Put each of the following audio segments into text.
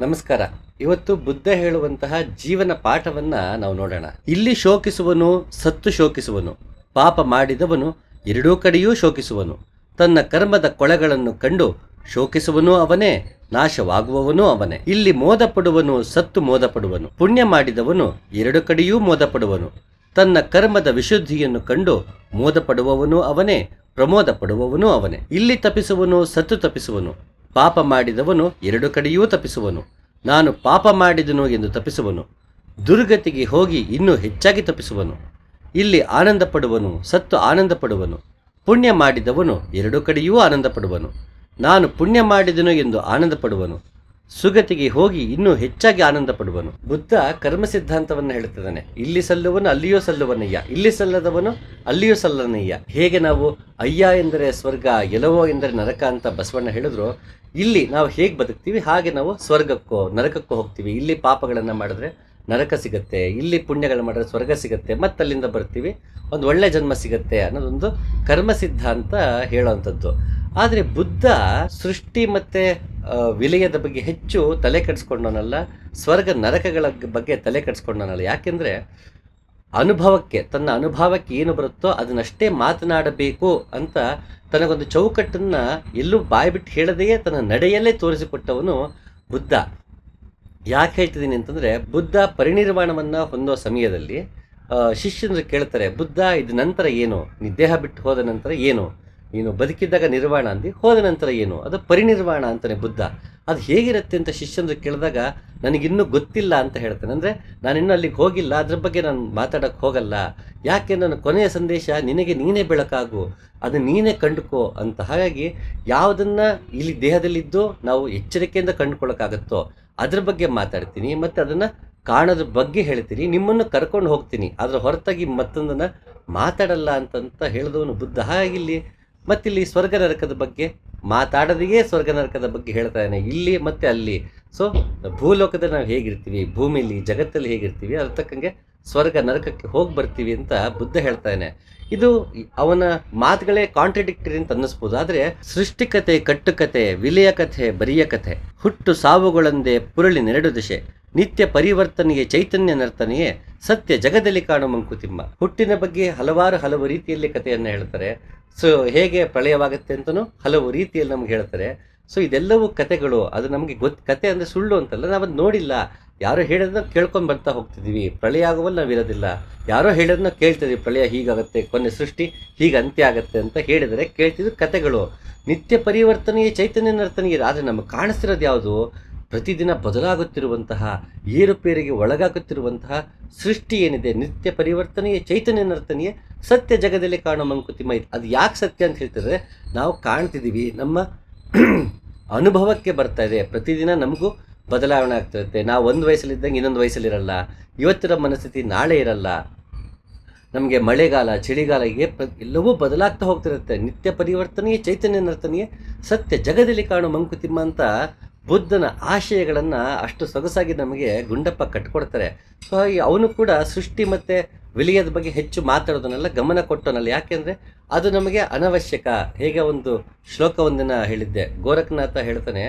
ನಮಸ್ಕಾರ. ಇವತ್ತು ಬುದ್ಧ ಹೇಳುವಂತಹ ಜೀವನ ಪಾಠವನ್ನ ನಾವು ನೋಡೋಣ. ಇಲ್ಲಿ ಶೋಕಿಸುವನು, ಸತ್ತು ಶೋಕಿಸುವನು. ಪಾಪ ಮಾಡಿದವನು, ಎರಡೂ ಕಡೆಯೂ ಶೋಕಿಸುವನು. ತನ್ನ ಕರ್ಮದ ಕೊಳೆಗಳನ್ನು ಕಂಡು ಶೋಕಿಸುವನು ಅವನೇ, ನಾಶವಾಗುವವನು ಅವನೇ. ಇಲ್ಲಿ ಮೋದ ಪಡುವನು ಸತ್ತು ಮೋದ ಪಡುವನು ಪುಣ್ಯ ಮಾಡಿದವನು, ಎರಡು ಕಡೆಯೂ ಮೋದ ಪಡುವನು ತನ್ನ ಕರ್ಮದ ವಿಶುದ್ಧಿಯನ್ನು ಕಂಡು ಮೋದ ಪಡುವವನು ಅವನೇ ಪ್ರಮೋದ ಪಡುವವನು ಅವನೇ. ಇಲ್ಲಿ ತಪಿಸುವನು ಸತ್ತು ತಪ್ಪಿಸುವನು. ಪಾಪ ಮಾಡಿದವನು ಎರಡು ಕಡೆಯೂ ತಪ್ಪಿಸುವನು. ನಾನು ಪಾಪ ಮಾಡಿದನು ಎಂದು ತಪ್ಪಿಸುವನು. ದುರ್ಗತಿಗೆ ಹೋಗಿ ಇನ್ನೂ ಹೆಚ್ಚಾಗಿ ತಪ್ಪಿಸುವನು. ಇಲ್ಲಿ ಆನಂದ ಪಡುವನು ಸತ್ತು ಆನಂದ ಪಡುವನು ಪುಣ್ಯ ಮಾಡಿದವನು ಎರಡು ಕಡೆಯೂ ಆನಂದ ಪಡುವನು ನಾನು ಪುಣ್ಯ ಮಾಡಿದನು ಎಂದು ಆನಂದ ಪಡುವನು ಸುಗತಿಗೆ ಹೋಗಿ ಇನ್ನೂ ಹೆಚ್ಚಾಗಿ ಆನಂದ ಪಡುವನು ಬುದ್ಧ ಕರ್ಮ ಸಿದ್ಧಾಂತವನ್ನು ಹೇಳುತ್ತಿದ್ದಾನೆ. ಇಲ್ಲಿ ಸಲ್ಲುವನು, ಅಲ್ಲಿಯೂ ಸಲ್ಲುವನಯ್ಯ. ಇಲ್ಲಿ ಸಲ್ಲದವನು, ಅಲ್ಲಿಯೂ ಸಲ್ಲನಯ್ಯ. ಹೇಗೆ ನಾವು ಅಯ್ಯ ಎಂದರೆ ಸ್ವರ್ಗ, ಎಲವೋ ಎಂದರೆ ನರಕ ಅಂತ ಬಸವಣ್ಣ ಹೇಳಿದ್ರು. ಇಲ್ಲಿ ನಾವು ಹೇಗೆ ಬದುಕ್ತೀವಿ? ಹಾಗೆ ನಾವು ಸ್ವರ್ಗಕ್ಕೋ, ನರಕಕ್ಕೋ ಹೋಗ್ತೀವಿ. ಇಲ್ಲಿ ಪಾಪಗಳನ್ನು ಮಾಡಿದ್ರೆ ನರಕ ಸಿಗತ್ತೆ, ಇಲ್ಲಿ ಪುಣ್ಯಗಳು ಮಾಡಿದ್ರೆ ಸ್ವರ್ಗ ಸಿಗತ್ತೆ ಮತ್ತೆ ಅಲ್ಲಿಂದ ಬರ್ತೀವಿ. ಒಂದು ಒಳ್ಳೆ ಜನ್ಮ ಸಿಗತ್ತೆ ಅನ್ನೋದೊಂದು ಕರ್ಮ ಸಿದ್ಧಾಂತ ಹೇಳೋವಂಥದ್ದು ಆದರೆ ಬುದ್ಧ ಸೃಷ್ಟಿ ಮತ್ತು ವಿಲಯದ ಬಗ್ಗೆ ಹೆಚ್ಚು ತಲೆ ಕೆಡಿಸ್ಕೊಂಡವನಲ್ಲ ಸ್ವರ್ಗ ನರಕಗಳ ಬಗ್ಗೆ ತಲೆ ಕೆಡಿಸ್ಕೊಂಡವನಲ್ಲ ಯಾಕೆಂದರೆ ಅನುಭವಕ್ಕೆ, ತನ್ನ ಅನುಭವಕ್ಕೆ ಏನು ಬರುತ್ತೋ ಅದನ್ನಷ್ಟೇ ಮಾತನಾಡಬೇಕು ಅಂತ ತನಗೊಂದು ಚೌಕಟ್ಟನ್ನು ಎಲ್ಲೂ ಬಾಯಿ ಬಿಟ್ಟು ಹೇಳದೆಯೇ ತನ್ನ ನಡೆಯಲ್ಲೇ ತೋರಿಸಿಕೊಟ್ಟವನು ಬುದ್ಧ. ಯಾಕೆ ಹೇಳ್ತಿದ್ದೀನಿ ಅಂತಂದರೆ, ಬುದ್ಧ ಪರಿನಿರ್ವಾಣವನ್ನು ಹೊಂದೋ ಸಮಯದಲ್ಲಿ ಶಿಷ್ಯನರು ಕೇಳ್ತಾರೆ, ಬುದ್ಧ ಇದು ನಂತರ ಏನು? ನಿದ್ದೇಹ ದೇಹ ಬಿಟ್ಟು ಹೋದ ನಂತರ ಏನು? ನೀನು ಬದುಕಿದ್ದಾಗ ನಿರ್ವಾಣ ಅಂದು, ಹೋದ ನಂತರ ಏನು? ಅದು ಪರಿನಿರ್ವಾಣ ಅಂತಾನೆ ಬುದ್ಧ. ಅದು ಹೇಗಿರುತ್ತೆ ಅಂತ ಶಿಷ್ಯಂದ್ರು ಕೇಳಿದಾಗ, ನನಗಿನ್ನೂ ಗೊತ್ತಿಲ್ಲ ಅಂತ ಹೇಳ್ತಾನೆ. ಅಂದರೆ ನಾನಿನ್ನೂ ಅಲ್ಲಿಗೆ ಹೋಗಿಲ್ಲ, ಅದ್ರ ಬಗ್ಗೆ ನಾನು ಮಾತಾಡೋಕ್ಕೆ ಹೋಗಲ್ಲ. ಯಾಕೆ ನನ್ನ ಕೊನೆಯ ಸಂದೇಶ, ನಿನಗೆ ನೀನೇ ಬೆಳಕಾಗು, ಅದು ನೀನೇ ಕಂಡುಕೋ ಅಂತ. ಹಾಗಾಗಿ ಯಾವುದನ್ನು ಇಲ್ಲಿ ದೇಹದಲ್ಲಿದ್ದು ನಾವು ಎಚ್ಚರಿಕೆಯಿಂದ ಕಂಡುಕೊಳ್ಳೋಕ್ಕಾಗತ್ತೋ ಅದ್ರ ಬಗ್ಗೆ ಮಾತಾಡ್ತೀನಿ, ಮತ್ತು ಅದನ್ನು ಕಾಣೋದ್ರ ಬಗ್ಗೆ ಹೇಳ್ತೀನಿ, ನಿಮ್ಮನ್ನು ಕರ್ಕೊಂಡು ಹೋಗ್ತೀನಿ. ಅದರ ಹೊರತಾಗಿ ಮತ್ತೊಂದನ್ನು ಮಾತಾಡಲ್ಲ ಅಂತಂತ ಹೇಳಿದವನು ಬುದ್ಧ. ಹಾಗಿಲ್ಲಿ ಮತ್ತಿಲ್ಲಿ ಸ್ವರ್ಗ ನರಕದ ಬಗ್ಗೆ ಮಾತಾಡದೆಯೇ ಸ್ವರ್ಗ ನರಕದ ಬಗ್ಗೆ ಹೇಳ್ತಾನೆ ಇಲ್ಲಿ ಮತ್ತು ಅಲ್ಲಿ. ಸೊ ಭೂಲೋಕದಲ್ಲಿ ನಾವು ಹೇಗಿರ್ತೀವಿ? ಭೂಮಿಲಿ, ಜಗತ್ತಲ್ಲಿ ಹೇಗಿರ್ತೀವಿ? ಅದ್ರ ತಕ್ಕಂಗೆ ಸ್ವರ್ಗ ನರಕಕ್ಕೆ ಹೋಗಿ ಬರ್ತೀವಿ ಅಂತ ಬುದ್ಧ ಹೇಳ್ತಾನೆ. ಇದು ಅವನ ಮಾತುಗಳೇ ಕಾಂಟ್ರಡಿಕ್ಟರಿ ಅಂತ ಅನ್ನಿಸ್ಬೋದು. ಆದರೆ ಸೃಷ್ಟಿಕತೆ, ಕಟ್ಟುಕತೆ, ವಿಲಯ ಕಥೆ, ಬರಿಯ ಕಥೆ, ಹುಟ್ಟು ಸಾವುಗಳೊಂದೇ ಪುರಳಿ ನೆರಡು ದಿಶೆ, ನಿತ್ಯ ಪರಿವರ್ತನೆಗೆ ಚೈತನ್ಯ ನರ್ತನೆಯೇ ಸತ್ಯ ಜಗದಲ್ಲಿ ಕಾಣುವ ಮಂಕುತಿಮ್ಮ. ಹುಟ್ಟಿನ ಬಗ್ಗೆ ಹಲವಾರು ಹಲವು ರೀತಿಯಲ್ಲಿ ಕಥೆಯನ್ನು ಹೇಳ್ತಾರೆ. ಸೊ, ಹೇಗೆ ಪ್ರಳಯವಾಗುತ್ತೆ ಅಂತಲೂ ಹಲವು ರೀತಿಯಲ್ಲಿ ನಮ್ಗೆ ಹೇಳ್ತಾರೆ. ಸೊ ಇದೆಲ್ಲವೂ ಕತೆಗಳು. ಅದು ನಮಗೆ ಗೊತ್ತು ಕತೆ ಅಂದರೆ ಸುಳ್ಳು ಅಂತಲ್ಲ ನಾವು ಅದು ನೋಡಿಲ್ಲ. ಯಾರೋ ಹೇಳೋದನ್ನ ಕೇಳ್ಕೊಂಡು ಬರ್ತಾ ಹೋಗ್ತಿದ್ದೀವಿ ಪ್ರಳಯ ಆಗುವಲ್ಲಿ ನಾವು ಇರೋದಿಲ್ಲ ಯಾರೋ ಹೇಳೋದನ್ನ ಕೇಳ್ತಿದ್ವಿ. ಪ್ರಳಯ ಹೀಗಾಗುತ್ತೆ, ಕೊನೆ ಸೃಷ್ಟಿ ಹೀಗೆ ಅಂತ್ಯ ಆಗುತ್ತೆ ಅಂತ ಹೇಳಿದರೆ ಕೇಳ್ತಿದ್ದು ಕತೆಗಳು. ನಿತ್ಯ ಪರಿವರ್ತನೆಯೇ ಚೈತನ್ಯ ನರ್ತನೆಗೆ ಆದರೆ ನಮಗೆ ಕಾಣಿಸ್ತಿರೋದು ಯಾವುದು? ಪ್ರತಿದಿನ ಬದಲಾಗುತ್ತಿರುವಂತಹ, ಏರುಪೇರಿಗೆ ಒಳಗಾಗುತ್ತಿರುವಂತಹ ಸೃಷ್ಟಿ ಏನಿದೆ? ನಿತ್ಯ ಪರಿವರ್ತನೆಯೇ ಚೈತನ್ಯ ನರ್ತನೆಯೇ ಸತ್ಯ ಜಗದಲ್ಲಿ ಕಾಣೋ ಮಂಕುತಿಮ್ಮ ಅದು ಯಾಕೆ ಸತ್ಯ ಅಂತ ಹೇಳ್ತಿದ್ರೆ, ನಾವು ಕಾಣ್ತಿದ್ದೀವಿ ನಮ್ಮ ಅನುಭವಕ್ಕೆ ಬರ್ತಾ ಇದೆ. ಪ್ರತಿದಿನ ನಮಗೂ ಬದಲಾವಣೆ ಆಗ್ತಿರುತ್ತೆ ನಾವು ಒಂದು ವಯಸ್ಸಲ್ಲಿದ್ದಂಗೆ ಇನ್ನೊಂದು ವಯಸ್ಸಲ್ಲಿರಲ್ಲ. ಇವತ್ತಿನ ಮನಸ್ಥಿತಿ ನಾಳೆ ಇರಲ್ಲ. ನಮಗೆ ಮಳೆಗಾಲ, ಚಳಿಗಾಲ, ಹೀಗೆ ಪ್ರ- ಎಲ್ಲವೂ ಬದಲಾಗ್ತಾ ಹೋಗ್ತಿರುತ್ತೆ. ನಿತ್ಯ ಪರಿವರ್ತನೆಯೇ, ಚೈತನ್ಯ ನರ್ತನೆಯೇ, ಸತ್ಯ ಜಗದಲ್ಲಿ ಕಾಣೋ ಮಂಕುತಿಮ್ಮ ಅಂತ ಬುದ್ಧನ ಆಶಯಗಳನ್ನು ಅಷ್ಟು ಸೊಗಸಾಗಿ ನಮಗೆ ಗುಂಡಪ್ಪ ಕಟ್ಕೊಡ್ತಾರೆ. ಸೊ ಅವನು ಕೂಡ ಸೃಷ್ಟಿ ಮತ್ತು ವಿಲಯದ ಬಗ್ಗೆ ಹೆಚ್ಚು ಮಾತಾಡೋದನ್ನೆಲ್ಲ ಗಮನ ಕೊಟ್ಟನಲ್ಲ ಯಾಕೆಂದರೆ ಅದು ನಮಗೆ ಅನವಶ್ಯಕ. ಹೇಗೆ ಒಂದು ಶ್ಲೋಕವೊಂದನ್ನು ಹೇಳಿದ್ದೆ. ಗೋರಖನಾಥ ಹೇಳ್ತಾನೆ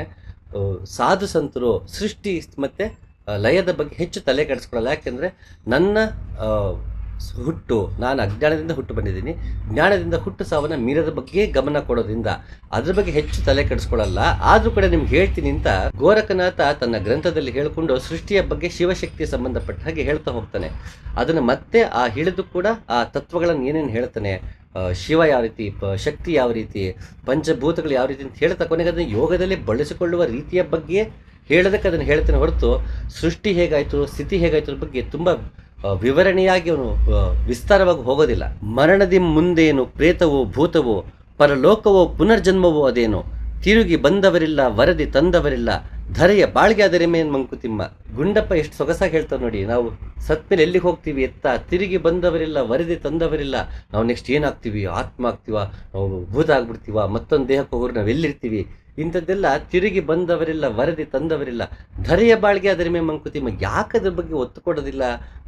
ಸಾಧು ಸಂತರು ಸೃಷ್ಟಿ ಮತ್ತು ಲಯದ ಬಗ್ಗೆ ಹೆಚ್ಚು ತಲೆ ಕೆಡಿಸ್ಕೊಳ್ಳಲ್ಲ ಯಾಕೆಂದರೆ ನನ್ನ ಹುಟ್ಟು, ನಾನು ಅಜ್ಞಾನದಿಂದ ಹುಟ್ಟು ಬಂದಿದ್ದೀನಿ. ಜ್ಞಾನದಿಂದ ಹುಟ್ಟು ಸಾವನ್ನ ಮೀರದ ಬಗ್ಗೆ ಗಮನ ಕೊಡೋದ್ರಿಂದ ಅದ್ರ ಬಗ್ಗೆ ಹೆಚ್ಚು ತಲೆ ಕೆಡಿಸ್ಕೊಳ್ಳಲ್ಲ ಆದರೂ ಕೂಡ ನಿಮ್ಗೆ ಹೇಳ್ತೀನಿ ಅಂತ ಗೋರಖನಾಥ ತನ್ನ ಗ್ರಂಥದಲ್ಲಿ ಹೇಳಿಕೊಂಡು ಸೃಷ್ಟಿಯ ಬಗ್ಗೆ ಶಿವಶಕ್ತಿ ಸಂಬಂಧಪಟ್ಟ ಹಾಗೆ ಹೇಳ್ತಾ ಹೋಗ್ತಾನೆ. ಅದನ್ನು ಮತ್ತೆ ಆ ಹಿಡಿದು ಕೂಡ ಆ ತತ್ವಗಳನ್ನು ಏನೇನು ಹೇಳ್ತಾನೆ ಶಿವ ಯಾವ ರೀತಿ, ಪ- ಶಕ್ತಿ ಯಾವ ರೀತಿ, ಪಂಚಭೂತಗಳು ಯಾವ ರೀತಿ ಅಂತ ಹೇಳ್ತಾ ಕೊನೆಗೆ ಅದನ್ನು ಯೋಗದಲ್ಲಿ ಬಳಸಿಕೊಳ್ಳುವ ರೀತಿಯ ಬಗ್ಗೆ ಹೇಳೋದಕ್ಕೆ ಅದನ್ನು ಹೇಳ್ತೇನೆ ಹೊರತು ಸೃಷ್ಟಿ ಹೇಗಾಯಿತು, ಸ್ಥಿತಿ ಹೇಗಾಯಿತು ಬಗ್ಗೆ ತುಂಬ ವಿವರಣೆಯಾಗಿ ಅವನು ವಿಸ್ತಾರವಾಗಿ ಹೋಗೋದಿಲ್ಲ. ಮರಣದಿ ಮುಂದೇನು, ಪ್ರೇತವೋ, ಭೂತವೋ, ಪರಲೋಕವೋ, ಪುನರ್ಜನ್ಮವೋ ಅದೇನೋ, ತಿರುಗಿ ಬಂದವರಿಲ್ಲ, ವರದಿ ತಂದವರಿಲ್ಲ ಧರೆಯ ಬಾಳ್ಗೆ ಆದರೆ ಮೇನ್ ಮಂಕುತಿಮ್ಮ, ಗುಂಡಪ್ಪ ಎಷ್ಟು ಸೊಗಸಾಗಿ ಹೇಳ್ತಾರೆ ನೋಡಿ, ನಾವು ಸತ್ಮೇಲೆ ಎಲ್ಲಿಗೆ ಹೋಗ್ತೀವಿ ಎತ್ತ, ತಿರುಗಿ ಬಂದವರಿಲ್ಲ, ವರದಿ ತಂದವರಿಲ್ಲ, ನಾವು ನೆಕ್ಸ್ಟ್ ಏನಾಗ್ತೀವಿ ಆತ್ಮ ಆಗ್ತೀವ ನಾವು ಭೂತ ಆಗ್ಬಿಡ್ತೀವ, ಮತ್ತೊಂದು ದೇಹಕ್ಕೆ ಹೋಗೋರು ನಾವು ಎಲ್ಲಿರ್ತೀವಿ? ಇಂಥದ್ದೆಲ್ಲ ತಿರುಗಿ ಬಂದವರಿಲ್ಲ, ವರದಿ ತಂದವರಿಲ್ಲ. ಧರೆಯ ಬಾಳ್ಗೆ ಅದರ ಮೇಲೆ ಮಂಕುತಿಮ್ಮ ಯಾಕೆ ಅದ್ರ ಬಗ್ಗೆ ಒತ್ತು ಕೊಡೋದಿಲ್ಲ?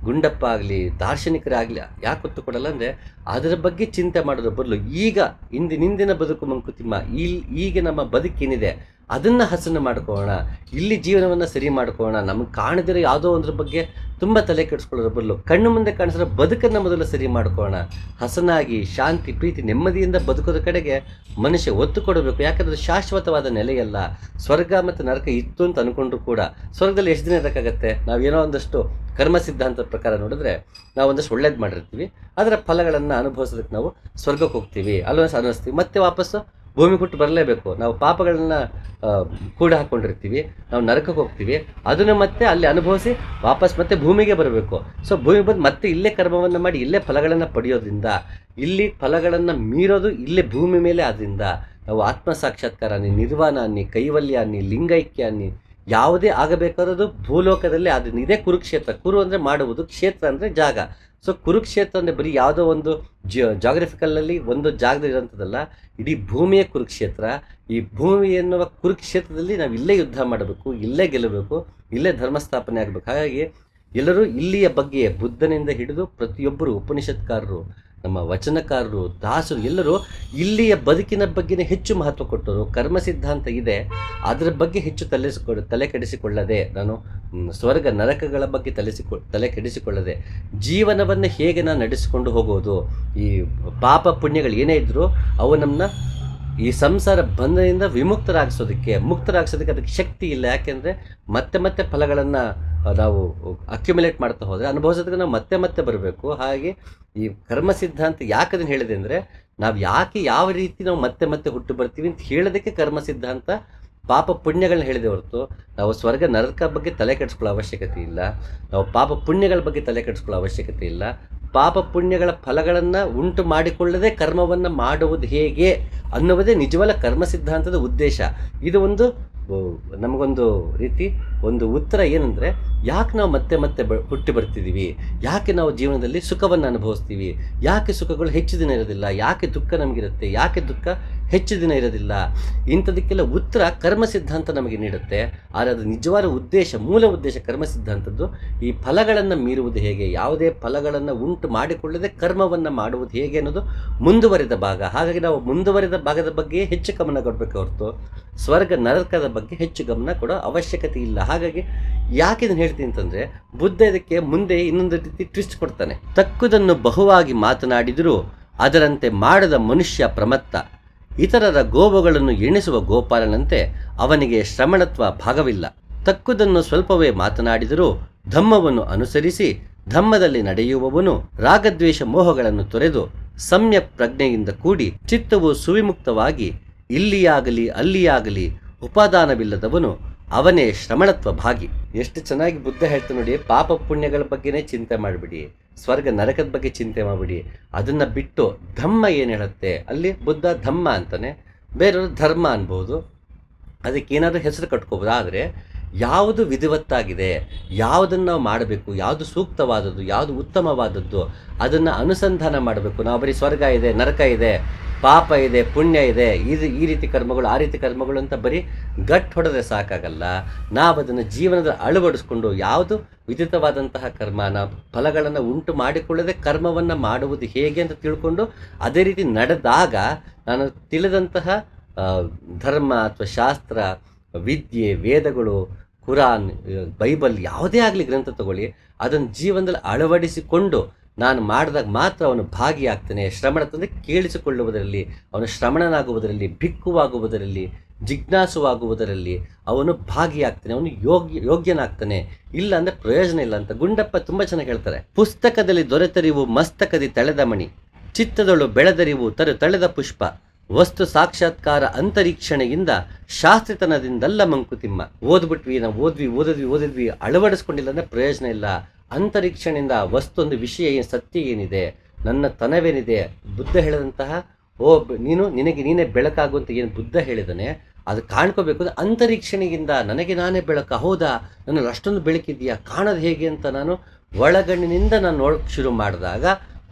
ಗುಂಡಪ್ಪ ಆಗಲಿ ದಾರ್ಶನಿಕರಾಗಲಿ ಯಾಕೆ ಒತ್ತು ಕೊಡಲ್ಲ ಅಂದರೆ ಅದರ ಬಗ್ಗೆ ಚಿಂತೆ ಮಾಡೋದ್ರ ಬದಲು ಈಗ ಇಂದಿನಿಂದಿನ ಬದುಕು ಮಂಕುತಿಮ್ಮ ಈ ಈಗ ನಮ್ಮ ಬದುಕೇನಿದೆ ಅದನ್ನು ಹಸನ ಮಾಡ್ಕೊಳ್ಳೋಣ. ಇಲ್ಲಿ ಜೀವನವನ್ನು ಸರಿ ಮಾಡ್ಕೊಳ್ಳೋಣ. ನಮಗೆ ಕಾಣದಿರೋ ಯಾವುದೋ ಒಂದ್ರ ಬಗ್ಗೆ ತುಂಬ ತಲೆ ಕೆಡಿಸ್ಕೊಳ್ಳೋದ್ರ ಬದಲು. ಕಣ್ಣು ಮುಂದೆ ಕಾಣಿಸಿರೋ ಬದುಕನ್ನು ಮೊದಲು ಸರಿ ಮಾಡ್ಕೊಳ್ಳೋಣ. ಹಸನಾಗಿ, ಶಾಂತಿ, ಪ್ರೀತಿ, ನೆಮ್ಮದಿಯಿಂದ ಬದುಕೋದ ಕಡೆಗೆ ಮನುಷ್ಯ ಒತ್ತು ಕೊಡಬೇಕು. ಯಾಕಂದ್ರೆ ಶಾಶ್ವತವಾದ ನೆಲೆಯಲ್ಲ. ಸ್ವರ್ಗ ಮತ್ತು ನರಕ ಇತ್ತು ಅಂತ ಅಂದ್ಕೊಂಡ್ರು ಕೂಡ ಸ್ವರ್ಗದಲ್ಲಿ ಎಷ್ಟು ದಿನ ಇರೋಕ್ಕಾಗತ್ತೆ? ನಾವೇನೋ ಒಂದಷ್ಟು ಕರ್ಮ ಸಿದ್ಧಾಂತದ ಪ್ರಕಾರ ನೋಡಿದ್ರೆ ನಾವು ಒಂದಷ್ಟು ಒಳ್ಳೇದು ಮಾಡಿರ್ತೀವಿ. ಅದರ ಫಲಗಳನ್ನು ಅನುಭವಿಸೋದಕ್ಕೆ ನಾವು ಸ್ವರ್ಗಕ್ಕೆ ಹೋಗ್ತೀವಿ. ಅಲ್ಲೊಂದು ಅನಿಸ್ತೀವಿ ಮತ್ತೆ ವಾಪಸ್ಸು ಭೂಮಿ ಕೊಟ್ಟು ಬರಲೇಬೇಕು. ನಾವು ಪಾಪಗಳನ್ನ ಕೂಡ ಹಾಕ್ಕೊಂಡಿರ್ತೀವಿ ನಾವು ನರಕಕ್ಕೆ ಹೋಗ್ತೀವಿ. ಅದನ್ನು ಮತ್ತೆ ಅಲ್ಲಿ ಅನುಭವಿಸಿ ವಾಪಸ್ ಮತ್ತೆ ಭೂಮಿಗೆ ಬರಬೇಕು. ಸೊ ಭೂಮಿ ಬಂದು ಮತ್ತೆ ಇಲ್ಲೇ ಕರ್ಮವನ್ನು ಮಾಡಿ, ಇಲ್ಲೇ ಫಲಗಳನ್ನು ಪಡೆಯೋದ್ರಿಂದ, ಇಲ್ಲಿ ಫಲಗಳನ್ನು ಮೀರೋದು ಇಲ್ಲೇ ಭೂಮಿ ಮೇಲೆ ಆದ್ರಿಂದ, ನಾವು ಆತ್ಮ ಸಾಕ್ಷಾತ್ಕಾರ ಅನ್ನಿ, ನಿರ್ವಾಣ ಅನ್ನಿ, ಕೈವಲ್ಯ ಅನ್ನಿ, ಲಿಂಗೈಕ್ಯ ಅನ್ನಿ, ಯಾವುದೇ ಆಗಬೇಕಾದದ್ದು ಭೂಲೋಕದಲ್ಲಿ ಅದನ್ನ ಇದೇ ಕುರುಕ್ಷೇತ್ರ. ಕುರು ಅಂದರೆ ಮಾಡುವುದು, ಕ್ಷೇತ್ರ ಅಂದರೆ ಜಾಗ. ಸೊ ಕುರುಕ್ಷೇತ್ರ ಅಂದರೆ ಬರೀ ಯಾವುದೋ ಒಂದು ಜಾಗ್ರಫಿಕಲಲ್ಲಿ ಒಂದು ಜಾಗದಲ್ಲಿ ಇರೋಂಥದ್ದಲ್ಲ ಇಡೀ ಭೂಮಿಯ ಕುರುಕ್ಷೇತ್ರ ಈ ಭೂಮಿ ಎನ್ನುವ ಕುರುಕ್ಷೇತ್ರದಲ್ಲಿ ನಾವು ಇಲ್ಲೇ ಯುದ್ಧ ಮಾಡಬೇಕು, ಇಲ್ಲೇ ಗೆಲ್ಲಬೇಕು, ಇಲ್ಲೇ ಧರ್ಮ ಸ್ಥಾಪನೆ ಆಗಬೇಕು. ಹಾಗಾಗಿ ಎಲ್ಲರೂ ಇಲ್ಲಿಯ ಬಗ್ಗೆ ಬುದ್ಧನಿಂದ ಹಿಡಿದು ಪ್ರತಿಯೊಬ್ಬರು ಉಪನಿಷತ್ಕಾರರು ನಮ್ಮ ವಚನಕಾರರು, ದಾಸರು ಎಲ್ಲರೂ ಇಲ್ಲಿಯ ಬದುಕಿನ ಬಗ್ಗೆ ಹೆಚ್ಚು ಮಹತ್ವ ಕೊಟ್ಟರು. ಕರ್ಮ ಸಿದ್ಧಾಂತ ಇದೆ. ಅದರ ಬಗ್ಗೆ ಹೆಚ್ಚು ತಲೆ ತಲೆ ಕೆಡಿಸಿಕೊಳ್ಳದೆ ನಾನು ಸ್ವರ್ಗ ನರಕಗಳ ಬಗ್ಗೆ ತಲೆಸಿಕೊ ತಲೆ ಕೆಡಿಸಿಕೊಳ್ಳದೆ ಜೀವನವನ್ನು ಹೇಗೆ ನಾನು ನಡೆಸಿಕೊಂಡು ಹೋಗೋದು? ಈ ಪಾಪ ಪುಣ್ಯಗಳು ಏನೇ ಇದ್ದರೂ ಅವು ನಮ್ಮನ್ನ ಈ ಸಂಸಾರ ಬಂಧನದಿಂದ ವಿಮುಕ್ತರಾಗಿಸೋದಕ್ಕೆ, ಮುಕ್ತರಾಗಿಸೋದಕ್ಕೆ ಅದಕ್ಕೆ ಶಕ್ತಿ ಇಲ್ಲ. ಯಾಕೆಂದರೆ ಮತ್ತೆ ಮತ್ತೆ ಫಲಗಳನ್ನು ನಾವು ಅಕ್ಯುಮುಲೇಟ್ ಮಾಡ್ತಾ ಹೋದರೆ ಅನುಭವಿಸೋದಕ್ಕೆ ನಾವು ಮತ್ತೆ ಮತ್ತೆ ಬರಬೇಕು. ಹಾಗೆ ಈ ಕರ್ಮ ಸಿದ್ಧಾಂತ ಯಾಕೆ ಅದನ್ನು ಹೇಳಿದೆ ಅಂದರೆ, ನಾವು ಯಾಕೆ ಯಾವ ರೀತಿ ನಾವು ಮತ್ತೆ ಮತ್ತೆ ಹುಟ್ಟು ಬರ್ತೀವಿ ಅಂತ ಹೇಳೋದಕ್ಕೆ ಕರ್ಮ ಸಿದ್ಧಾಂತ ಪಾಪ ಪುಣ್ಯಗಳನ್ನ ಹೇಳಿದೆ ಹೊರತು, ನಾವು ಸ್ವರ್ಗ ನರಕ ಬಗ್ಗೆ ತಲೆ ಕೆಡಿಸ್ಕೊಳ್ಳೋ ಅವಶ್ಯಕತೆ ಇಲ್ಲ. ನಾವು ಪಾಪ ಪುಣ್ಯಗಳ ಬಗ್ಗೆ ತಲೆ ಕೆಡಿಸ್ಕೊಳ್ಳೋ ಅವಶ್ಯಕತೆ ಇಲ್ಲ. ಪಾಪ ಪುಣ್ಯಗಳ ಫಲಗಳನ್ನು ಉಂಟು ಮಾಡಿಕೊಳ್ಳದೆ ಕರ್ಮವನ್ನು ಮಾಡುವುದು ಹೇಗೆ ಅನ್ನುವುದೇ ನಿಜವಾದ ಕರ್ಮ ಸಿದ್ಧಾಂತದ ಉದ್ದೇಶ. ಇದು ಒಂದು ನಮಗೊಂದು ರೀತಿ ಒಂದು ಉತ್ತರ ಏನಂದರೆ, ಯಾಕೆ ನಾವು ಮತ್ತೆ ಮತ್ತೆ ಬ, ಹುಟ್ಟಿ ಬರ್ತಿದ್ದೀವಿ ಯಾಕೆ ನಾವು ಜೀವನದಲ್ಲಿ ಸುಖವನ್ನು ಅನುಭವಿಸ್ತೀವಿ? ಯಾಕೆ ಸುಖಗಳು ಹೆಚ್ಚು ದಿನ ಇರೋದಿಲ್ಲ? ಯಾಕೆ ದುಃಖ ನಮಗಿರುತ್ತೆ? ಯಾಕೆ ದುಃಖ ಹೆಚ್ಚು ದಿನ ಇರೋದಿಲ್ಲ? ಇಂಥದಕ್ಕೆಲ್ಲ ಉತ್ತರ ಕರ್ಮ ಸಿದ್ಧಾಂತ ನಮಗೆ ನೀಡುತ್ತೆ. ಆದರೆ ಅದು ನಿಜವಾದ ಉದ್ದೇಶ, ಮೂಲ ಉದ್ದೇಶ ಕರ್ಮ ಸಿದ್ಧಾಂತದ್ದು ಈ ಫಲಗಳನ್ನು ಮೀರುವುದು ಹೇಗೆ? ಯಾವುದೇ ಫಲಗಳನ್ನು ಉಂಟು ಮಾಡಿಕೊಳ್ಳದೆ ಕರ್ಮವನ್ನು ಮಾಡುವುದು ಹೇಗೆ ಅನ್ನೋದು ಮುಂದುವರಿದ ಭಾಗ. ಹಾಗಾಗಿ ನಾವು ಮುಂದುವರಿದ ಭಾಗದ ಬಗ್ಗೆ ಹೆಚ್ಚು ಗಮನ ಕೊಡಬೇಕು ಹೊರತು. ಸ್ವರ್ಗ, ನರಕದ ಬಗ್ಗೆ ಹೆಚ್ಚು ಗಮನ ಕೊಡೋ ಅವಶ್ಯಕತೆ ಇಲ್ಲ. ಹಾಗಾಗಿ ಯಾಕೆ ಇದನ್ನು ಹೇಳ್ತೀನಿ ಅಂತಂದರೆ ಬುದ್ಧ ಇದಕ್ಕೆ ಮುಂದೆ ಇನ್ನೊಂದು ರೀತಿ ಟ್ವಿಸ್ಟ್ ಕೊಡ್ತಾನೆ. ತಕ್ಕುದನ್ನು ಬಹುವಾಗಿ ಮಾತನಾಡಿದರೂ ಅದರಂತೆ ಮಾಡದ ಮನುಷ್ಯ ಪ್ರಮತ್ತ. ಇತರರ ಗೋವುಗಳನ್ನು ಎಣಿಸುವ ಗೋಪಾಲನಂತೆ ಅವನಿಗೆ ಶ್ರಮಣತ್ವ ಭಾಗವಿಲ್ಲ. ತಕ್ಕುದನ್ನು ಸ್ವಲ್ಪವೇ ಮಾತನಾಡಿದರೂ ಧಮ್ಮವನ್ನು ಅನುಸರಿಸಿ ಧಮ್ಮದಲ್ಲಿ ನಡೆಯುವವನು ರಾಗದ್ವೇಷ ಮೋಹಗಳನ್ನು ತೊರೆದು ಸಮ್ಯ ಪ್ರಜ್ಞೆಯಿಂದ ಕೂಡಿ ಚಿತ್ತವು ಸುವಿಮುಕ್ತವಾಗಿ ಇಲ್ಲಿಯಾಗಲಿ ಅಲ್ಲಿಯಾಗಲಿ ಉಪಾದಾನವಿಲ್ಲದವನು ಅವನೇ ಶ್ರಮಣತ್ವ ಭಾಗಿ. ಎಷ್ಟು ಚೆನ್ನಾಗಿ ಬುದ್ಧ ಹೇಳ್ತಾ ನೋಡಿ, ಪಾಪ ಪುಣ್ಯಗಳ ಬಗ್ಗೆನೇ ಚಿಂತೆ ಮಾಡಿಬಿಡಿ, ಸ್ವರ್ಗ ನರಕದ ಬಗ್ಗೆ ಚಿಂತೆ ಮಾಡಿಬಿಡಿ. ಅದನ್ನು ಬಿಟ್ಟು ಧಮ್ಮ ಏನು ಹೇಳುತ್ತೆ? ಅಲ್ಲಿ ಬುದ್ಧ ಧಮ್ಮ ಅಂತಾನೆ. ಬೇರೆಯವರು ಧರ್ಮ ಅನ್ಬೋದು. ಅದಕ್ಕೆ ಏನಾದರೂ ಹೆಸರು ಕಟ್ಕೋಬೋದು. ಆದರೆ ಯಾವುದು ವಿಧಿವತ್ತಾಗಿದೆ, ಯಾವುದನ್ನು ನಾವು ಮಾಡಬೇಕು, ಯಾವುದು ಸೂಕ್ತವಾದದ್ದು, ಯಾವುದು ಉತ್ತಮವಾದದ್ದು, ಅದನ್ನು ಅನುಸಂಧಾನ ಮಾಡಬೇಕು. ನಾವು ಬರೀ ಸ್ವರ್ಗ ಇದೆ, ನರಕ ಇದೆ, ಪಾಪ ಇದೆ, ಪುಣ್ಯ ಇದೆ, ಇದು ಈ ರೀತಿ ಕರ್ಮಗಳು, ಆ ರೀತಿ ಕರ್ಮಗಳು ಅಂತ ಬರೀ ಗಟ್ ಹೊಡೆದ್ರೆ ಸಾಕಾಗಲ್ಲ. ನಾವು ಅದನ್ನು ಜೀವನದ ಅಳವಡಿಸ್ಕೊಂಡು ಯಾವುದು ವಿಧಿತವಾದಂತಹ ಕರ್ಮ ನಾವು ಫಲಗಳನ್ನು ಉಂಟು ಮಾಡಿಕೊಳ್ಳದೆ ಕರ್ಮವನ್ನು ಮಾಡುವುದು ಹೇಗೆ ಅಂತ ತಿಳ್ಕೊಂಡು ಅದೇ ರೀತಿ ನಡೆದಾಗ ನಾನು ತಿಳಿದಂತಹ ಧರ್ಮ ಅಥವಾ ಶಾಸ್ತ್ರ, ವಿದ್ಯೆ, ವೇದಗಳು ಕುರಾನ್ ಬೈಬಲ್ ಯಾವುದೇ ಆಗಲಿ ಗ್ರಂಥ ತಗೊಳ್ಳಿ, ಅದನ್ನು ಜೀವನದಲ್ಲಿ ಅಳವಡಿಸಿಕೊಂಡು ನಾನು ಮಾಡಿದಾಗ ಮಾತ್ರ ಅವನು ಭಾಗಿಯಾಗ್ತಾನೆ. ಶ್ರಮಣ ತಂದರೆ ಕೇಳಿಸಿಕೊಳ್ಳುವುದರಲ್ಲಿ, ಅವನು ಶ್ರಮಣನಾಗುವುದರಲ್ಲಿ, ಭಿಕ್ಕುವಾಗುವುದರಲ್ಲಿ, ಜಿಜ್ಞಾಸುವಾಗುವುದರಲ್ಲಿ ಅವನು ಭಾಗಿಯಾಗ್ತಾನೆ, ಅವನು ಯೋಗ್ಯ, ಯೋಗ್ಯನಾಗ್ತಾನೆ. ಇಲ್ಲ ಅಂದರೆ ಪ್ರಯೋಜನ ಇಲ್ಲ ಅಂತ ಗುಂಡಪ್ಪ ತುಂಬ ಚೆನ್ನಾಗಿ ಹೇಳ್ತಾರೆ. ಪುಸ್ತಕದಲ್ಲಿ ದೊರೆತರಿವು ಮಸ್ತಕದಿ ತಳೆದ ಮಣಿ, ಚಿತ್ತದಳು ಬೆಳೆದರಿವು ತರು ತಳೆದ ಪುಷ್ಪ. ವಸ್ತು ಸಾಕ್ಷಾತ್ಕಾರ ಅಂತರೀಕ್ಷಣೆಯಿಂದ ಶಾಸ್ತ್ರಿತನದಿಂದಲ್ಲ ಮಂಕುತಿಮ್ಮ. ಓದ್ಬಿಟ್ವಿ, ನಾವು ಓದ್ವಿ, ಓದಿದ್ವಿ ಓದಿದ್ವಿ, ಅಳವಡಿಸ್ಕೊಂಡಿಲ್ಲ ಅಂದರೆ ಪ್ರಯೋಜನ ಇಲ್ಲ. ಅಂತರೀಕ್ಷಣೆಯಿಂದ ಒಂದು ವಿಷಯ ಏನು ಸತ್ಯ ಏನಿದೆ, ನನ್ನ ತನವೇನಿದೆ, ಬುದ್ಧ ಹೇಳಿದಂತಹ, ಓ ನೀನು, ನಿನಗೆ ನೀನೇ ಬೆಳಕಾಗುವಂತ ಏನು ಬುದ್ಧ ಹೇಳಿದಾನೆ, ಅದು ಕಾಣ್ಕೋಬೇಕು ಅಂದರೆ ಅಂತರೀಕ್ಷಣೆಯಿಂದ ನನಗೆ ನಾನೇ ಬೆಳಕ, ಹೌದಾ, ನನ್ನಲ್ಲಿ ಅಷ್ಟೊಂದು ಬೆಳಕಿದೆಯಾ, ಕಾಣೋದು ಹೇಗೆ ಅಂತ ನಾನು ಒಳಗಣ್ಣಿನಿಂದ ನಾನು ಶುರು ಮಾಡಿದಾಗ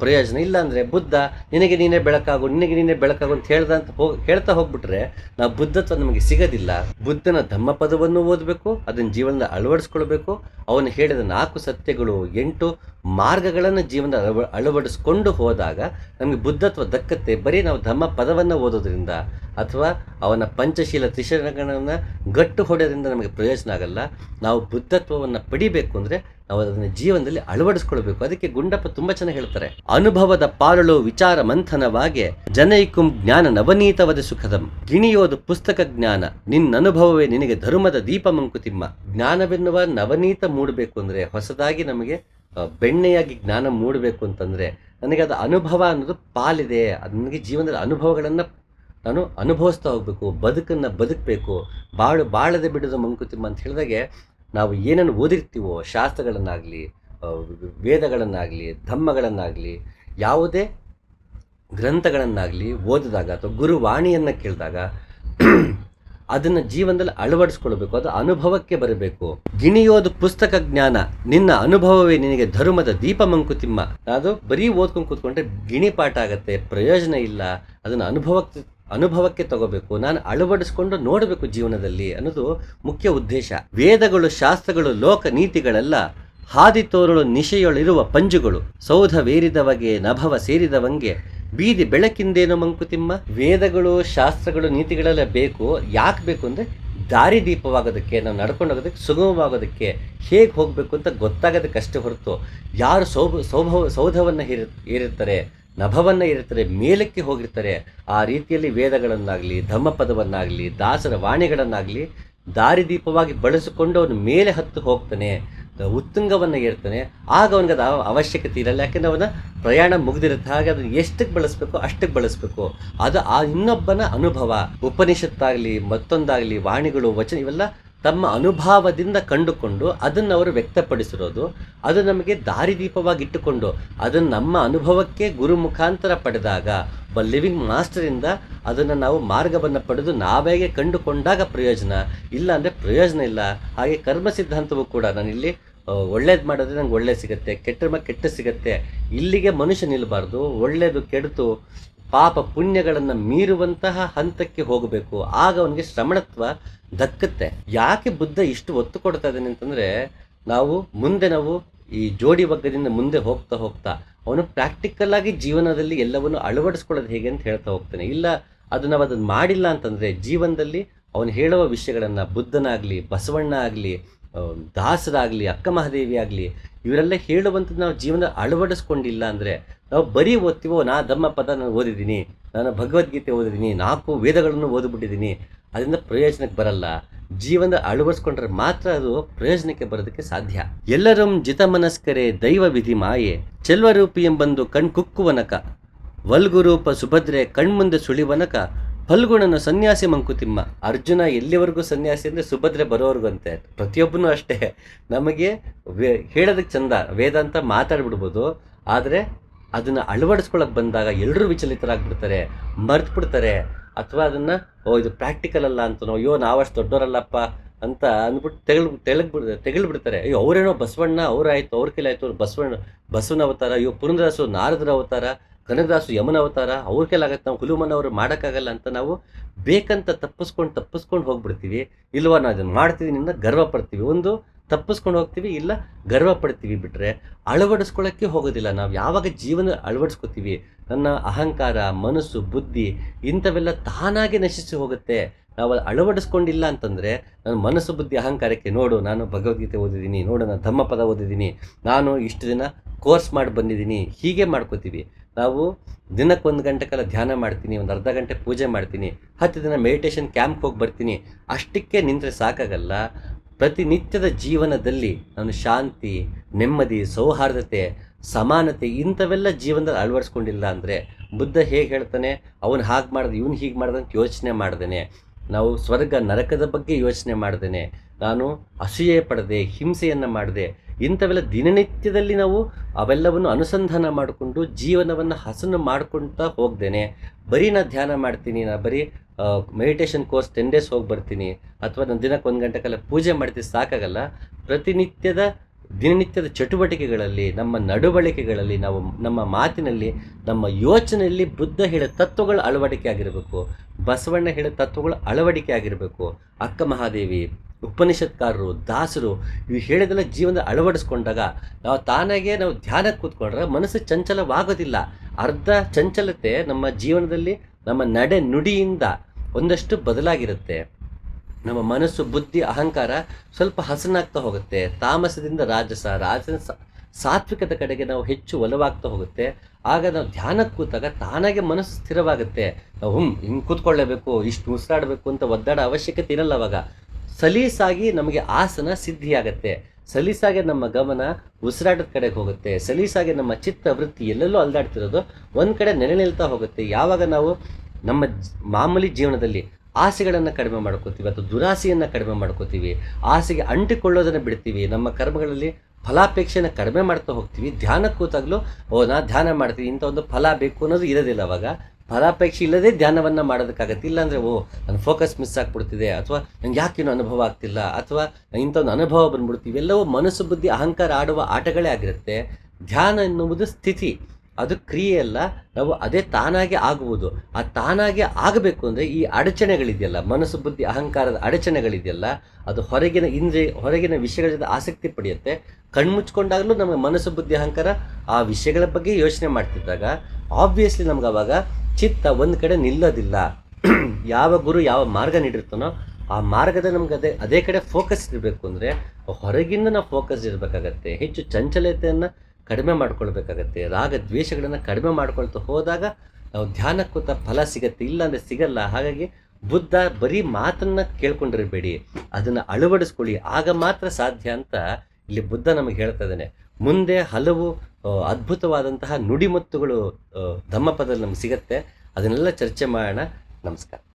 ಪ್ರಯೋಜನ ಇಲ್ಲ ಅಂದರೆ ಬುದ್ಧ, ನಿನಗೆ ನೀನೇ ಬೆಳಕಾಗು, ನಿನಗೆ ನೀನೇ ಬೆಳಕಾಗು ಅಂತ ಹೇಳ್ದಂತ ಹೋಗಿ, ಹೇಳ್ತಾ ಹೋಗ್ಬಿಟ್ರೆ ನಾವು ಬುದ್ಧತ್ವ ನಮಗೆ ಸಿಗೋದಿಲ್ಲ. ಬುದ್ಧನ ಧಮ್ಮ ಪದವನ್ನು ಓದಬೇಕು, ಅದನ್ನ ಜೀವನದ ಅಳವಡಿಸ್ಕೊಳ್ಬೇಕು. ಅವನು ಹೇಳಿದ ನಾಲ್ಕು ಸತ್ಯಗಳು, ಎಂಟು ಮಾರ್ಗಗಳನ್ನು ಜೀವನದ ಅಳವ, ಅಳವಡಿಸ್ಕೊಂಡು ಹೋದಾಗ ನಮಗೆ ಬುದ್ಧತ್ವ ದಕ್ಕತ್ತೆ. ಬರೀ ನಾವು ಧಮ್ಮ ಪದವನ್ನು ಓದೋದ್ರಿಂದ ಅಥವಾ ಅವನ ಪಂಚಶೀಲ ತ್ರಿಶರಣಗಳನ್ನು ಗಟ್ಟು ಹೊಡೆಯೋದ್ರಿಂದ ನಮಗೆ ಪ್ರಯೋಜನ ಆಗಲ್ಲ. ನಾವು ಬುದ್ಧತ್ವವನ್ನು ಪಡಿಬೇಕು ಅಂದರೆ ನಾವು ಅದನ್ನು ಜೀವನದಲ್ಲಿ ಅಳವಡಿಸ್ಕೊಳ್ಬೇಕು. ಅದಕ್ಕೆ ಗುಂಡಪ್ಪ ತುಂಬಾ ಚೆನ್ನಾಗಿ ಹೇಳ್ತಾರೆ, ಅನುಭವದ ಪಾಲಳು ವಿಚಾರ ಮಂಥನವಾಗೆ, ಜನೈಕುಂ ಜ್ಞಾನ ನವನೀತವದ ಸುಖದಂ. ಗಿಣಿಯೋದು ಪುಸ್ತಕ ಜ್ಞಾನ ನಿನ್ನ ಅನುಭವವೇ ನಿನಗೆ ಧರ್ಮದ ದೀಪ ಮಂಕುತಿಮ್ಮ. ಜ್ಞಾನವೆನ್ನುವ ನವನೀತ ಮೂಡಬೇಕು ಅಂದ್ರೆ ಹೊಸದಾಗಿ ನಮಗೆ ಬೆಣ್ಣೆಯಾಗಿ ಜ್ಞಾನ ಮೂಡಬೇಕು ಅಂತಂದ್ರೆ ನನಗೆ ಅದು ಅನುಭವ ಅನ್ನೋದು ಪಾಲಿದೆ. ಅದು ನನಗೆ ಜೀವನದಲ್ಲಿ ಅನುಭವಗಳನ್ನು ನಾನು ಅನುಭವಿಸ್ತಾ ಹೋಗಬೇಕು. ಬದುಕನ್ನು ಬದುಕಬೇಕು. ಬಾಳು ಬಾಳದೆ ಬಿಡೋದು ಮಂಕುತಿಮ್ಮ ಅಂತ ಹೇಳಿದಾಗೆ ನಾವು ಏನನ್ನು ಓದಿರ್ತೀವೋ ಶಾಸ್ತ್ರಗಳನ್ನಾಗಲಿ ವೇದಗಳನ್ನಾಗಲಿ ಧಮ್ಮಗಳನ್ನಾಗಲಿ ಯಾವುದೇ ಗ್ರಂಥಗಳನ್ನಾಗಲಿ ಓದಿದಾಗ ಅಥವಾ ಗುರುವಾಣಿಯನ್ನು ಕೇಳಿದಾಗ ಅದನ್ನು ಜೀವನದಲ್ಲಿ ಅಳವಡಿಸ್ಕೊಳ್ಬೇಕು, ಅದು ಅನುಭವಕ್ಕೆ ಬರಬೇಕು. ಗಿಣಿಯೋದು ಪುಸ್ತಕ ಜ್ಞಾನ, ನಿನ್ನ ಅನುಭವವೇ ನಿನಗೆ ಧರ್ಮದ ದೀಪ ಮಂಕುತಿಮ್ಮ. ಅದು ಬರೀ ಓದ್ಕೊಂಡು ಕೂತ್ಕೊಂಡ್ರೆ ಗಿಣಿ ಪಾಠ ಆಗತ್ತೆ, ಪ್ರಯೋಜನ ಇಲ್ಲ, ಅದನ್ನು ಅನುಭವಕ್ಕೆ ಅನುಭವಕ್ಕೆ ತಗೋಬೇಕು, ನಾನು ಅಳವಡಿಸ್ಕೊಂಡು ನೋಡಬೇಕು ಜೀವನದಲ್ಲಿ ಅನ್ನೋದು ಮುಖ್ಯ ಉದ್ದೇಶ. ವೇದಗಳು, ಶಾಸ್ತ್ರಗಳು, ಲೋಕ ನೀತಿಗಳೆಲ್ಲ ಹಾದಿ ತೋರಳು ನಿಶೆಯೊಳಿರುವ ಪಂಜುಗಳು. ಸೌಧ ಸೌಧವೇರಿದವಗೆ ನಭವ ಸೇರಿದವಂಗೆ, ಬೀದಿ ಬೆಳಕಿಂದೇನು ಮಂಕುತಿಮ್ಮ? ವೇದಗಳು, ಶಾಸ್ತ್ರಗಳು, ನೀತಿಗಳೆಲ್ಲ ಬೇಕು. ಯಾಕೆ ಬೇಕು ಅಂದರೆ ದಾರಿದೀಪವಾಗೋದಕ್ಕೆ ನಾವು ನಡ್ಕೊಂಡು ಹೋಗೋದಕ್ಕೆ, ಸುಗಮವಾಗೋದಕ್ಕೆ, ಹೇಗೆ ಹೋಗಬೇಕು ಅಂತ ಗೊತ್ತಾಗೋದಕ್ಕೆ ಅಷ್ಟೇ ಹೊರತು ಯಾರು ಸೌಭ ಸೌಭವ ಸೌಧವನ್ನು ಹೇರಿ ಏರಿರ್ತಾರೆ ನಭವನ್ನು ಏರಿರ್ತಾರೆ ಮೇಲಕ್ಕೆ ಹೋಗಿರ್ತಾರೆ. ಆ ರೀತಿಯಲ್ಲಿ ವೇದಗಳನ್ನಾಗಲಿ ಧಮ್ಮಪದವನ್ನಾಗಲಿ ದಾಸರ ವಾಣಿಗಳನ್ನಾಗಲಿ ದಾರಿದೀಪವಾಗಿ ಬಳಸಿಕೊಂಡು ಅವನು ಮೇಲೆ ಹತ್ತು ಹೋಗ್ತಾನೆ. ಉತ್ತುಂಗವನ್ನು ಏರ್ತಾನೆ. ಆಗ ಅವನಿಗೆ ಅದು ಅವಶ್ಯಕತೆ ಇರಲ್ಲ. ಯಾಕೆಂದ್ರೆ ಅವನ ಪ್ರಯಾಣ ಮುಗಿದಿರುತ್ತೆ. ಹಾಗೆ ಅದನ್ನು ಎಷ್ಟಕ್ಕೆ ಬಳಸಬೇಕು ಅಷ್ಟಕ್ಕೆ ಬಳಸಬೇಕು. ಅದು ಆ ಇನ್ನೊಬ್ಬನ ಅನುಭವ. ಉಪನಿಷತ್ತಾಗಲಿ, ಮತ್ತೊಂದಾಗಲಿ, ವಾಣಿಗಳು, ವಚನ ಇವೆಲ್ಲ ತಮ್ಮ ಅನುಭವದಿಂದ ಕಂಡುಕೊಂಡು ಅದನ್ನು ಅವರು ವ್ಯಕ್ತಪಡಿಸಿರೋದು, ಅದು ನಮಗೆ ದಾರಿದೀಪವಾಗಿಟ್ಟುಕೊಂಡು ಅದನ್ನು ನಮ್ಮ ಅನುಭವಕ್ಕೆ ಗುರು ಮುಖಾಂತರ ಪಡೆದಾಗ, ಒಬ್ಬ ಲಿವಿಂಗ್ ಮಾಸ್ಟರಿಂದ ಅದನ್ನು ನಾವು ಮಾರ್ಗವನ್ನು ಪಡೆದು ನಾವೇಗೆ ಕಂಡುಕೊಂಡಾಗ ಪ್ರಯೋಜನ? ಇಲ್ಲ ಅಂದರೆ ಪ್ರಯೋಜನ ಇಲ್ಲ. ಹಾಗೆ ಕರ್ಮ ಸಿದ್ಧಾಂತವೂ ಕೂಡ ನಾನಿಲ್ಲಿ ಒಳ್ಳೇದು ಮಾಡಿದ್ರೆ ನಂಗೆ ಒಳ್ಳೇದು ಸಿಗುತ್ತೆ, ಕೆಟ್ಟ ಕೆಟ್ಟ ಸಿಗುತ್ತೆ. ಇಲ್ಲಿಗೆ ಮನುಷ್ಯ ನಿಲ್ಲಬಾರ್ದು ಒಳ್ಳೆಯದು ಕೆಡುತು ಪಾಪ ಪುಣ್ಯಗಳನ್ನು ಮೀರುವಂತಹ ಹಂತಕ್ಕೆ ಹೋಗಬೇಕು. ಆಗ ಅವನಿಗೆ ಶ್ರಮಣತ್ವ ದಕ್ಕತ್ತೆ. ಯಾಕೆ ಬುದ್ಧ ಇಷ್ಟು ಒತ್ತು ಕೊಡ್ತಾ ಇದ್ದಾನೆ ಅಂತಂದರೆ, ನಾವು ಮುಂದೆ ನಾವು ಈ ಜೋಡಿ ಬಗ್ಗದಿಂದ ಮುಂದೆ ಹೋಗ್ತಾ ಹೋಗ್ತಾ, ಅವನು ಪ್ರಾಕ್ಟಿಕಲ್ ಆಗಿ ಜೀವನದಲ್ಲಿ ಎಲ್ಲವನ್ನು ಅಳವಡಿಸ್ಕೊಳ್ಳೋದು ಹೇಗೆ ಅಂತ ಹೇಳ್ತಾ ಹೋಗ್ತಾನೆ. ಇಲ್ಲ, ಅದು ನಾವು ಅದನ್ನು ಮಾಡಿಲ್ಲ ಅಂತಂದರೆ ಜೀವನದಲ್ಲಿ ಅವನು ಹೇಳುವ ವಿಷಯಗಳನ್ನು ಬುದ್ಧನಾಗಲಿ ಬಸವಣ್ಣ ಆಗಲಿ ದಾಸರಾಗಲಿ ಅಕ್ಕ ಮಹಾದೇವಿ ಆಗಲಿ ಇವರೆಲ್ಲ ಹೇಳುವಂಥದ್ದು ನಾವು ಜೀವನ ಅಳವಡಿಸ್ಕೊಂಡಿಲ್ಲ ಅಂದರೆ ನಾವು ಬರೀ ಓದ್ತೀವೋ, ನಾ ಧಮ್ಮ ಪದ ನಾನು ಓದಿದ್ದೀನಿ, ನಾನು ಭಗವದ್ಗೀತೆ ಓದಿದ್ದೀನಿ, ನಾಲ್ಕು ವೇದಗಳನ್ನು ಓದ್ಬಿಟ್ಟಿದ್ದೀನಿ, ಅದರಿಂದ ಪ್ರಯೋಜನಕ್ಕೆ ಬರಲ್ಲ. ಜೀವನದ ಅಳವಡಿಸ್ಕೊಂಡ್ರೆ ಮಾತ್ರ ಅದು ಪ್ರಯೋಜನಕ್ಕೆ ಬರೋದಕ್ಕೆ ಸಾಧ್ಯ. ಎಲ್ಲರೂ ಜಿತಮನಸ್ಕರೇ ದೈವ ವಿಧಿ ಮಾಯೆ, ಚೆಲ್ವರೂಪಿ ಎಂಬಂದು ಕಣ್ಕುಕ್ಕುವನಕ ವಲ್ಗುರೂಪ ಸುಭದ್ರೆ ಕಣ್ಮುಂದೆ ಸುಳಿವನಕ ಫಲ್ಗುಣನ ಸನ್ಯಾಸಿ ಮಂಕುತಿಮ್ಮ, ಅರ್ಜುನ ಎಲ್ಲಿವರೆಗೂ ಸನ್ಯಾಸಿ ಅಂದರೆ ಸುಭದ್ರೆ ಬರೋವರೆಗೂ ಅಂತೆ ಪ್ರತಿಯೊಬ್ಬನೂ ಅಷ್ಟೇ. ನಮಗೆ ವೇ, ಹೇಳೋದಕ್ಕೆ ಚಂದ, ವೇದಾಂತ ಮಾತಾಡ್ಬಿಡ್ಬೋದು, ಆದರೆ ಅದನ್ನು ಅಳವಡಿಸ್ಕೊಳಕ್ಕೆ ಬಂದಾಗ ಎಲ್ಲರೂ ವಿಚಲಿತರಾಗ್ಬಿಡ್ತಾರೆ ಮರ್ತು ಬಿಡ್ತಾರೆ ಅಥವಾ ಅದನ್ನು, ಓ, ಇದು ಪ್ರಾಕ್ಟಿಕಲ್ ಅಲ್ಲ ಅಂತ ಅಯ್ಯೋ, ನಾವಷ್ಟು ದೊಡ್ಡವರಲ್ಲಪ್ಪ ಅಂತ ಅಂದ್ಬಿಟ್ಟು ತೆಗಲ್ ತೆಳಗ್ ಬಿಡ್ ತೆಗಳ್ಬಿಡ್ತಾರೆ ಅಯ್ಯೋ, ಅವರೇನೋ ಬಸವಣ್ಣ ಅವರಾಯ್ತು ಅವ್ರ ಕೈಲಿ ಆಯ್ತು ಅವ್ರು ಬಸವಣ್ಣ, ಬಸವನ ಅವತಾರ, ಅಯ್ಯೋ ಪುರಂದರಾಸು ನಾರದರ ಅವತಾರ, ಕನಕದಾಸು ಯಮನ ಅವತಾರ, ಅವ್ರ ಕೈಲಾಗತ್ತೆ, ನಾವು ಹುಲುಮನವರು ಮಾಡೋಕ್ಕಾಗಲ್ಲ ಅಂತ ನಾವು ಬೇಕಂತ ತಪ್ಪಿಸ್ಕೊಂಡು ತಪ್ಪಿಸ್ಕೊಂಡು ಹೋಗ್ಬಿಡ್ತೀವಿ. ಇಲ್ವಾ, ನಾವು ಅದನ್ನು ಮಾಡ್ತಿದ್ದೀನಿ ಅಂತ ಗರ್ವ ಪಡ್ತೀವಿ. ಒಂದು ತಪ್ಪಿಸ್ಕೊಂಡು ಹೋಗ್ತೀವಿ ಇಲ್ಲ ಗರ್ವ ಪಡ್ತೀವಿ ಬಿಟ್ಟರೆ ಅಳವಡಿಸ್ಕೊಳ್ಳೋಕ್ಕೆ ಹೋಗೋದಿಲ್ಲ. ನಾವು ಯಾವಾಗ ಜೀವನ ಅಳವಡಿಸ್ಕೊತೀವಿ? ನನ್ನ ಅಹಂಕಾರ, ಮನಸ್ಸು, ಬುದ್ಧಿ ಇಂಥವೆಲ್ಲ ತಾನಾಗೆ ನಶಿಸಿ ಹೋಗುತ್ತೆ. ನಾವು ಅಳವಡಿಸ್ಕೊಂಡಿಲ್ಲ ಅಂತಂದರೆ ನನ್ನ ಮನಸ್ಸು, ಬುದ್ಧಿ, ಅಹಂಕಾರಕ್ಕೆ ನೋಡು, ನಾನು ಭಗವದ್ಗೀತೆ ಓದಿದ್ದೀನಿ, ನೋಡು, ನಾನು ಧಮ್ಮಪದ ಓದಿದ್ದೀನಿ, ನಾನು ಇಷ್ಟು ದಿನ ಕೋರ್ಸ್ ಮಾಡಿ ಬಂದಿದ್ದೀನಿ, ಹೀಗೆ ಮಾಡ್ಕೋತೀವಿ. ನಾವು ದಿನಕ್ಕೆ ಒಂದು ಗಂಟೆ ಕಾಲ ಧ್ಯಾನ ಮಾಡ್ತೀನಿ, ಒಂದು ಅರ್ಧ ಗಂಟೆ ಪೂಜೆ ಮಾಡ್ತೀನಿ, ಹತ್ತು ದಿನ ಮೆಡಿಟೇಷನ್ ಕ್ಯಾಂಪ್ ಹೋಗಿ ಬರ್ತೀನಿ, ಅಷ್ಟಕ್ಕೆ ನಿಂತರೆ ಸಾಕಾಗಲ್ಲ. ಪ್ರತಿನಿತ್ಯದ ಜೀವನದಲ್ಲಿ ನಾನು ಶಾಂತಿ, ನೆಮ್ಮದಿ, ಸೌಹಾರ್ದತೆ, ಸಮಾನತೆ ಇಂಥವೆಲ್ಲ ಜೀವನದಲ್ಲಿ ಅಳವಡಿಸ್ಕೊಂಡಿಲ್ಲ ಅಂದರೆ ಬುದ್ಧ ಹೇಗೆ ಹೇಳ್ತಾನೆ, ಅವನು ಹಾಗೆ ಮಾಡ್ದೆ ಇವನು ಹೀಗೆ ಮಾಡ್ದೆ ಅಂತ ಯೋಚನೆ ಮಾಡ್ದೇನೆ. ನಾವು ಸ್ವರ್ಗ, ನರಕದ ಬಗ್ಗೆ ಯೋಚನೆ ಮಾಡ್ದೇನೆ. ನಾನು ಅಸೂಯೆ ಪಡೆದೆ, ಹಿಂಸೆಯನ್ನು ಮಾಡಿದೆ. ಇಂಥವೆಲ್ಲ ದಿನನಿತ್ಯದಲ್ಲಿ ನಾವು ಅವೆಲ್ಲವನ್ನು ಅನುಸಂಧಾನ ಮಾಡಿಕೊಂಡು ಜೀವನವನ್ನು ಹಸನು ಮಾಡ್ಕೊಳ್ತಾ ಹೋಗ್ದೇನೆ. ಬರೀ ನಾನು ಧ್ಯಾನ ಮಾಡ್ತೀನಿ, ನಾ ಬರೀ ಮೆಡಿಟೇಷನ್ ಕೋರ್ಸ್ ಟೆನ್ ಡೇಸ್ ಹೋಗಿ ಬರ್ತೀನಿ, ಅಥವಾ ನಾನು ದಿನಕ್ಕೆ ಒಂದು ಗಂಟೆ ಕಾಲ ಪೂಜೆ ಮಾಡ್ತೀನಿ ಸಾಕಾಗಲ್ಲ. ಪ್ರತಿನಿತ್ಯದ, ದಿನನಿತ್ಯದ ಚಟುವಟಿಕೆಗಳಲ್ಲಿ, ನಮ್ಮ ನಡವಳಿಕೆಗಳಲ್ಲಿ, ನಾವು ನಮ್ಮ ಮಾತಿನಲ್ಲಿ, ನಮ್ಮ ಯೋಚನೆಯಲ್ಲಿ ಬುದ್ಧ ಹೇಳಿದ ತತ್ವಗಳು ಅಳವಡಿಕೆ ಆಗಿರಬೇಕು. ಬಸವಣ್ಣ ಹೇಳಿದ ತತ್ವಗಳು ಅಳವಡಿಕೆ ಆಗಿರಬೇಕು. ಅಕ್ಕ ಮಹಾದೇವಿ ಉಪನಿಷತ್ಕಾರರು, ದಾಸರು ಇವು ಹೇಳಿದೆಲ್ಲ ಜೀವನದ ಅಳವಡಿಸ್ಕೊಂಡಾಗ ನಾವು ತಾನಾಗೆ ನಾವು ಧ್ಯಾನಕ್ಕೆ ಕೂತ್ಕೊಂಡ್ರೆ ಮನಸ್ಸು ಚಂಚಲವಾಗೋದಿಲ್ಲ. ಅರ್ಧ ಚಂಚಲತೆ ನಮ್ಮ ಜೀವನದಲ್ಲಿ ನಮ್ಮ ನಡೆ ನುಡಿಯಿಂದ ಒಂದಷ್ಟು ಬದಲಾಗಿರುತ್ತೆ. ನಮ್ಮ ಮನಸ್ಸು, ಬುದ್ಧಿ, ಅಹಂಕಾರ ಸ್ವಲ್ಪ ಹಸನಾಗ್ತಾ ಹೋಗುತ್ತೆ. ತಾಮಸದಿಂದ ರಾಜಸ, ರಾಜನ ಸಾತ್ವಿಕದ ಕಡೆಗೆ ನಾವು ಹೆಚ್ಚು ಒಲವಾಗ್ತಾ ಹೋಗುತ್ತೆ. ಆಗ ನಾವು ಧ್ಯಾನಕ್ಕೆ ಕೂತಾಗ ತಾನಾಗೆ ಮನಸ್ಸು ಸ್ಥಿರವಾಗುತ್ತೆ. ನಾವು ಹ್ಞೂ ಹಿಂಗೆ ಕೂತ್ಕೊಳ್ಳೇಬೇಕು, ಇಷ್ಟು ಉಸಿರಾಡಬೇಕು ಅಂತ ಒದ್ದಾಡೋ ಅವಶ್ಯಕತೆ ಇರಲ್ಲ ಅವಾಗ. ಸಲೀಸಾಗಿ ನಮಗೆ ಆಸನ ಸಿದ್ಧಿಯಾಗತ್ತೆ. ಸಲೀಸಾಗೆ ನಮ್ಮ ಗಮನ ಉಸಿರಾಟದ ಕಡೆಗೆ ಹೋಗುತ್ತೆ. ಸಲೀಸಾಗಿ ನಮ್ಮ ಚಿತ್ತ ವೃತ್ತಿ ಎಲ್ಲೆಲ್ಲೋ ಅಲ್ದಾಡ್ತಿರೋದು ಒಂದು ಕಡೆ ನೆಲೆ ನಿಲ್ತಾ ಹೋಗುತ್ತೆ. ಯಾವಾಗ ನಾವು ನಮ್ಮ ಮಾಮೂಲಿ ಜೀವನದಲ್ಲಿ ಆಸೆಗಳನ್ನು ಕಡಿಮೆ ಮಾಡ್ಕೋತೀವಿ ಅಥವಾ ದುರಾಸೆಯನ್ನು ಕಡಿಮೆ ಮಾಡ್ಕೋತೀವಿ, ಆಸೆಗೆ ಅಂಟಿಕೊಳ್ಳೋದನ್ನು ಬಿಡ್ತೀವಿ, ನಮ್ಮ ಕರ್ಮಗಳಲ್ಲಿ ಫಲಾಪೇಕ್ಷೆನ ಕಡಿಮೆ ಮಾಡ್ತಾ ಹೋಗ್ತೀವಿ, ಧ್ಯಾನಕ್ಕೆ ಕೂತಾಗಲೂ ಓ ನಾ ಧ್ಯಾನ ಮಾಡ್ತೀವಿ ಇಂಥ ಒಂದು ಫಲ ಬೇಕು ಅನ್ನೋದು ಇರೋದಿಲ್ಲ ಅವಾಗ. ಫಲಾಪೇಕ್ಷೆ ಇಲ್ಲದೆ ಧ್ಯಾನವನ್ನು ಮಾಡೋದಕ್ಕಾಗತ್ತೆ. ಇಲ್ಲಾಂದರೆ, ಓ, ನನ್ನ ಫೋಕಸ್ ಮಿಸ್ ಆಗಿಬಿಡ್ತಿದೆ, ಅಥವಾ ನಂಗೆ ಯಾಕೇನು ಅನುಭವ ಆಗ್ತಿಲ್ಲ, ಅಥವಾ ಇಂಥ ಒಂದು ಅನುಭವ ಬಂದ್ಬಿಡ್ತೀವಿ ಇವೆಲ್ಲವೂ ಮನಸ್ಸು, ಬುದ್ಧಿ, ಅಹಂಕಾರ ಆಡುವ ಆಟಗಳೇ ಆಗಿರುತ್ತೆ. ಧ್ಯಾನ ಎನ್ನುವುದು ಸ್ಥಿತಿ. ಅದು ಕ್ರಿಯೆ ಅಲ್ಲ, ನಾವು ಅದೇ ತಾನಾಗೆ ಆಗುವುದು. ಆ ತಾನಾಗೆ ಆಗಬೇಕು ಅಂದರೆ ಈ ಅಡಚಣೆಗಳಿದೆಯಲ್ಲ, ಮನಸ್ಸು, ಬುದ್ಧಿ, ಅಹಂಕಾರದ ಅಡಚಣೆಗಳಿದೆಯಲ್ಲ, ಅದು ಹೊರಗಿನ ಇಂದ್ರಿಯ ಹೊರಗಿನ ವಿಷಯಗಳ ಜೊತೆ ಆಸಕ್ತಿ ಪಡೆಯುತ್ತೆ. ಕಣ್ಮುಚ್ಕೊಂಡಾಗಲೂ ನಮ್ಮ ಮನಸ್ಸು, ಬುದ್ಧಿ, ಅಹಂಕಾರ ಆ ವಿಷಯಗಳ ಬಗ್ಗೆ ಯೋಚನೆ ಮಾಡ್ತಿದ್ದಾಗ ಆಬ್ವಿಯಸ್ಲಿ ನಮ್ಗೆ ಅವಾಗ ಚಿತ್ತ ಒಂದು ಕಡೆ ನಿಲ್ಲೋದಿಲ್ಲ. ಯಾವ ಗುರು ಯಾವ ಮಾರ್ಗ ನೀಡಿರ್ತಾನೋ ಆ ಮಾರ್ಗದ ನಮ್ಗೆ ಅದೇ ಅದೇ ಕಡೆ ಫೋಕಸ್ ಇರಬೇಕು ಅಂದರೆ ಹೊರಗಿಂದ ನಾವು ಫೋಕಸ್ ಇರಬೇಕಾಗತ್ತೆ. ಹೆಚ್ಚು ಚಂಚಲತೆಯನ್ನು ಕಡಿಮೆ ಮಾಡ್ಕೊಳ್ಬೇಕಾಗತ್ತೆ. ರಾಗ ದ್ವೇಷಗಳನ್ನು ಕಡಿಮೆ ಮಾಡ್ಕೊಳ್ತಾ ಹೋದಾಗ ನಾವು ಧ್ಯಾನಕ್ಕೆ ಕೂತ ಫಲ ಸಿಗತ್ತೆ. ಇಲ್ಲ ಅಂದರೆ ಸಿಗಲ್ಲ. ಹಾಗಾಗಿ ಬುದ್ಧ ಬರೀ ಮಾತನ್ನು ಕೇಳ್ಕೊಂಡಿರಬೇಡಿ. ಅದನ್ನು ಅಳವಡಿಸ್ಕೊಳ್ಳಿ. ಆಗ ಮಾತ್ರ ಸಾಧ್ಯ ಅಂತ ಇಲ್ಲಿ ಬುದ್ಧ ನಮಗೆ ಹೇಳ್ತಾ ಇದ್ದಾನೆ. ಮುಂದೆ ಹಲವು ಅದ್ಭುತವಾದಂತಹ ನುಡಿಮುತ್ತುಗಳು ಧಮ್ಮಪದಲ್ಲಿ ನಮ್ಗೆ ಸಿಗತ್ತೆ. ಅದನ್ನೆಲ್ಲ ಚರ್ಚೆ ಮಾಡೋಣ. ನಮಸ್ಕಾರ.